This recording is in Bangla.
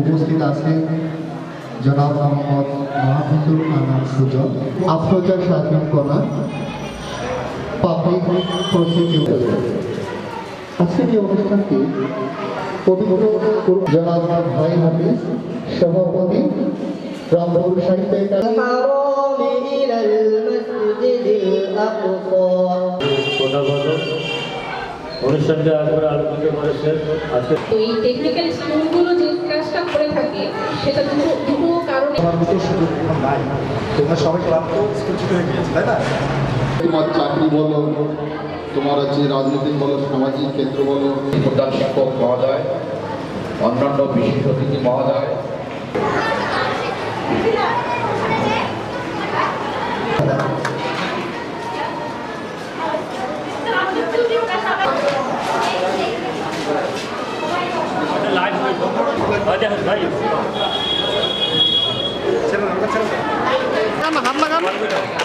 উপস্থিত আছে। জনাব মোহাম্মদ মাহফুজুল আনাম সুজন আফরোজা শাহিন কলা পাবলিক আজকের এই অনুষ্ঠানটি সভাপতি অনুষ্ঠানটা আলোচনা করেছেন। আজকে এই টেকনিক্যাল স্কুলগুলো যে কাজটা সেটা দুটো দুটো কারণে মতো সুযোগ এখন নাই। তোমরা সবাই ক্লান্ত হয়ে গিয়েছে তাই না? তোমার চাকরি বলো তোমার হচ্ছে রাজনৈতিক বলো সামাজিক ক্ষেত্র বলো। প্রধান শিক্ষক মহোদয় অন্যান্য বিশেষ অতিথি মহোদয়। লাইভ 맞아, 맞아. 제발 안 가처럼. 한번 한번 한번.